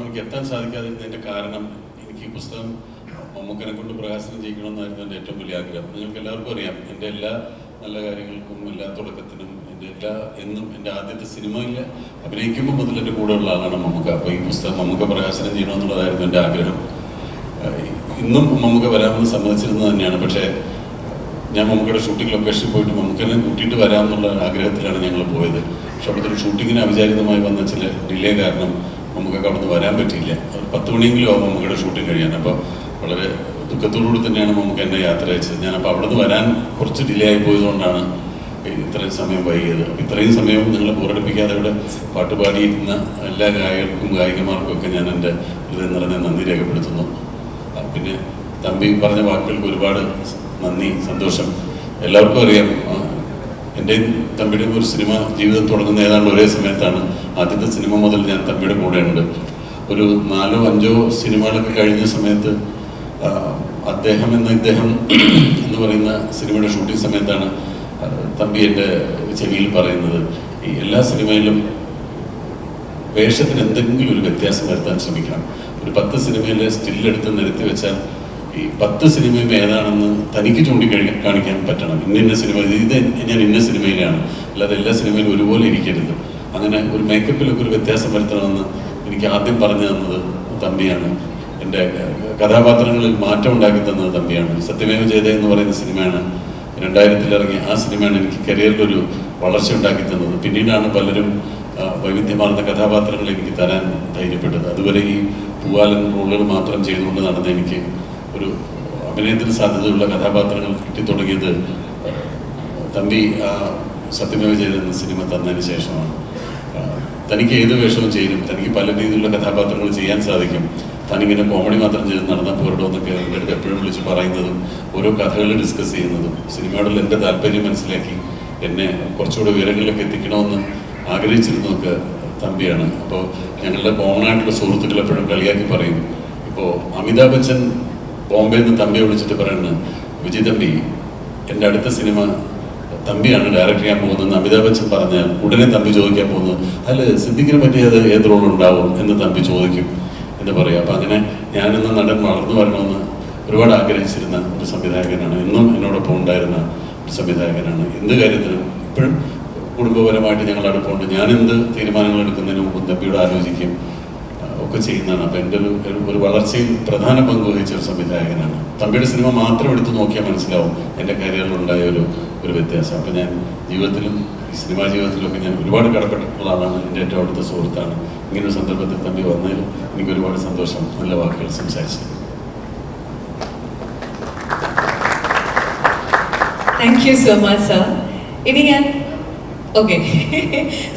മണിക്ക് എത്താൻ സാധിക്കാതിരുന്നതിന്റെ കാരണം എനിക്ക് ഈ പുസ്തകം മമ്മൂക്കനെ കൊണ്ട് പ്രകാശനം ചെയ്യിക്കണമെന്നായിരുന്നു എന്റെ ഏറ്റവും വലിയ ആഗ്രഹം. നിങ്ങൾക്ക് എല്ലാവർക്കും അറിയാം എന്റെ എല്ലാ നല്ല കാര്യങ്ങൾക്കും എല്ലാ തുടക്കത്തിനും എന്റെ എല്ലാ എന്നും എന്റെ ആദ്യത്തെ സിനിമയിൽ അഭിനയിക്കുമ്പോൾ മുതൽ എന്റെ കൂടെയുള്ള ആളാണ് മമ്മൂക്ക. അപ്പോൾ ഈ പുസ്തകം മമ്മൂക്ക പ്രകാശനം ചെയ്യണമെന്നുള്ളതായിരുന്നു എന്റെ ആഗ്രഹം. ഇന്നും മമ്മൂക്ക വരാമെന്ന് സമ്മതിച്ചിരുന്നത് തന്നെയാണ്. പക്ഷേ ഞാൻ മമ്മൂക്കയുടെ ഷൂട്ടിംഗ് ലൊക്കേഷനിൽ പോയിട്ട് മമ്മൂക്കനെ കൂട്ടിയിട്ട് വരാമെന്നുള്ള ആഗ്രഹത്തിലാണ് ഞങ്ങൾ പോയത്. പക്ഷെ അവിടുത്തെ ഷൂട്ടിങ്ങിന് അവിചാരിതമായി വന്ന ചില ഡിലേ കാരണം നമുക്കൊക്കെ അവിടുന്ന് വരാൻ പറ്റിയില്ല. ഒരു പത്ത് മണിയെങ്കിലും ആവും മമ്മൂക്കയുടെ ഷൂട്ടിംഗ് കഴിയാൻ. അപ്പോൾ വളരെ ദുഃഖത്തോടുകൂടി തന്നെയാണ് നമുക്ക് എന്നെ യാത്ര അയച്ചത്. ഞാനപ്പോൾ അവിടുന്ന് വരാൻ കുറച്ച് ഡിലേ ആയി പോയതുകൊണ്ടാണ് ഇത്രയും സമയം വൈകിയത്. അപ്പോൾ ഇത്രയും സമയം നിങ്ങളെ ബോറടിപ്പിക്കാതെ ഇവിടെ പാട്ടുപാടിയിരുന്ന എല്ലാ ഗായകർക്കും ഗായികമാർക്കും ഒക്കെ ഞാൻ എന്റെ ഹൃദയം നിറഞ്ഞ നന്ദി രേഖപ്പെടുത്തുന്നു. പിന്നെ തമ്പി പറഞ്ഞ വാക്കുകൾക്ക് ഒരുപാട് നന്ദി സന്തോഷം. എല്ലാവർക്കും അറിയാം എന്റെയും തമ്പിയുടെയും ഒരു സിനിമ ജീവിതം തുടങ്ങുന്ന ഏതാണ്ട് ഒരേ സമയത്താണ് ആദ്യത്തെ സിനിമ മുതൽ ഞാൻ തമ്പിയുടെ കൂടെയുണ്ട്. ഒരു നാലോ അഞ്ചോ സിനിമകളൊക്കെ കഴിഞ്ഞ സമയത്ത് അദ്ദേഹം എന്ന ഇദ്ദേഹം എന്ന് പറയുന്ന സിനിമയുടെ ഷൂട്ടിംഗ് സമയത്താണ് തമ്പി എന്റെ ചെവിയിൽ പറയുന്നത്. ഈ എല്ലാ സിനിമയിലും വേഷത്തിന് എന്തെങ്കിലും ഒരു വ്യത്യാസം വരുത്താൻ ശ്രമിക്കണം. ഒരു പത്ത് സിനിമയിലെ സ്റ്റില്ലെടുത്ത് നിരത്തി വെച്ചാൽ ഈ പത്ത് സിനിമയും ഏതാണെന്ന് തനിക്ക് ചൂണ്ടിക്കഴി കാണിക്കാൻ പറ്റണം. ഇന്ന ഇന്ന സിനിമ ഇത് ഞാൻ ഇന്ന സിനിമയിലാണ്. അല്ലാതെ എല്ലാ സിനിമയിലും ഒരുപോലെ ഇരിക്കരുത്. അങ്ങനെ ഒരു മേക്കപ്പിലൊക്കെ ഒരു വ്യത്യാസം വരുത്തണമെന്ന് എനിക്ക് ആദ്യം പറഞ്ഞു തന്നത് തമ്പിയാണ്. എന്റെ കഥാപാത്രങ്ങളിൽ മാറ്റം ഉണ്ടാക്കി തന്നത് തമ്പിയാണ്. സത്യമേവ ജയത എന്ന് പറയുന്ന സിനിമയാണ് രണ്ടായിരത്തിൽ ഇറങ്ങിയ ആ സിനിമയാണ് എനിക്ക് കരിയറിലൊരു വളർച്ച ഉണ്ടാക്കി തന്നത്. പിന്നീടാണ് പലരും വൈവിധ്യമാർന്ന കഥാപാത്രങ്ങൾ എനിക്ക് തരാൻ ധൈര്യപ്പെട്ടത്. അതുവരെ ഈ പൂവാലൻ റോളുകൾ മാത്രം ചെയ്തുകൊണ്ട് നടന്ന എനിക്ക് ഒരു അഭിനയത്തിന് സാധ്യതയുള്ള കഥാപാത്രങ്ങൾ കിട്ടിത്തുടങ്ങിയത് തമ്പി സത്യമേവ ചെയ്തെന്ന സിനിമ തന്നതിന് ശേഷമാണ്. തനിക്ക് ഏത് വേഷവും ചെയ്യും തനിക്ക് പല രീതിയിലുള്ള കഥാപാത്രങ്ങൾ ചെയ്യാൻ സാധിക്കും. താനിങ്ങനെ കോമഡി മാത്രം ചെയ്ത് നടന്നാൽ പോരടോ എന്നൊക്കെ എന്റെ അടുത്ത് എപ്പോഴും വിളിച്ച് പറയുന്നതും ഓരോ കഥകൾ ഡിസ്കസ് ചെയ്യുന്നതും സിനിമയോടുള്ള എന്റെ താല്പര്യം മനസ്സിലാക്കി എന്നെ കുറച്ചുകൂടെ വിവരങ്ങളിലൊക്കെ എത്തിക്കണമെന്ന് ആഗ്രഹിച്ചിരുന്നതൊക്കെ തമ്പിയാണ്. അപ്പോൾ ഞങ്ങളുടെ കോമൺ ആയിട്ടുള്ള സുഹൃത്തുക്കൾ എപ്പോഴും കളിയാക്കി പറയും ഇപ്പോൾ അമിതാഭ് ബച്ചൻ ബോംബെയിൽ നിന്ന് തമ്പിയെ വിളിച്ചിട്ട് പറയുന്നത് വിജയ് തമ്പി എന്റെ അടുത്ത സിനിമ തമ്പിയാണ് ഡയറക്റ്റ് ചെയ്യാൻ പോകുന്നത് അമിതാഭ് ബച്ചൻ പറഞ്ഞാൽ ഉടനെ തമ്പി ചോദിക്കാൻ പോകുന്നു അല്ല സിദ്ദിഖിനെ പറ്റി അത് ഏത് റോൾ ഉണ്ടാവും? എന്ന് തമ്പി ചോദിക്കും എന്ന് പറയും. അപ്പം അങ്ങനെ ഞാനെന്ന നടൻ വളർന്നു വരണമെന്ന് ഒരുപാട് ആഗ്രഹിച്ചിരുന്ന ഒരു സംവിധായകനാണ്. എന്നും എന്നോടൊപ്പം ഉണ്ടായിരുന്ന ഒരു സംവിധായകനാണ്. എന്ത് കാര്യത്തിനും ഇപ്പോഴും കുടുംബപരമായിട്ട് ഞങ്ങൾ അടുപ്പമുണ്ട് ഞാൻ തീരുമാനങ്ങൾ എടുക്കുന്നതിന് മുമ്പ് തമ്പിയോട് ആലോചിക്കും. ഒക്കെ ചെയ്യുന്നതാണ്. അപ്പം എന്റെ ഒരു ഒരു- വളർച്ചയിൽ പ്രധാന പങ്ക് വഹിച്ച ഒരു സംവിധായകനാണ്. തമ്പിയുടെ സിനിമ മാത്രം എടുത്ത് നോക്കിയാൽ മനസ്സിലാവും എന്റെ കരിയറിൽ ഉണ്ടായ ഒരു ഒരു വ്യത്യാസം. അപ്പം ഞാൻ ജീവിതത്തിലും സിനിമാ ജീവിതത്തിലൊക്കെ ഞാൻ ഒരുപാട് കടപ്പെട്ടിട്ടുള്ള ആളാണ് എന്റെ ഏറ്റവും അടുത്ത സുഹൃത്താണ്. ഇങ്ങനൊരു സന്ദർഭത്തിൽ തമ്പി വന്നതിൽ എനിക്ക് ഒരുപാട് സന്തോഷം. നല്ല വാക്കുകൾ സംസാരിച്ചു. Thank you so much sir ഇനി ഞാൻ ഓക്കെ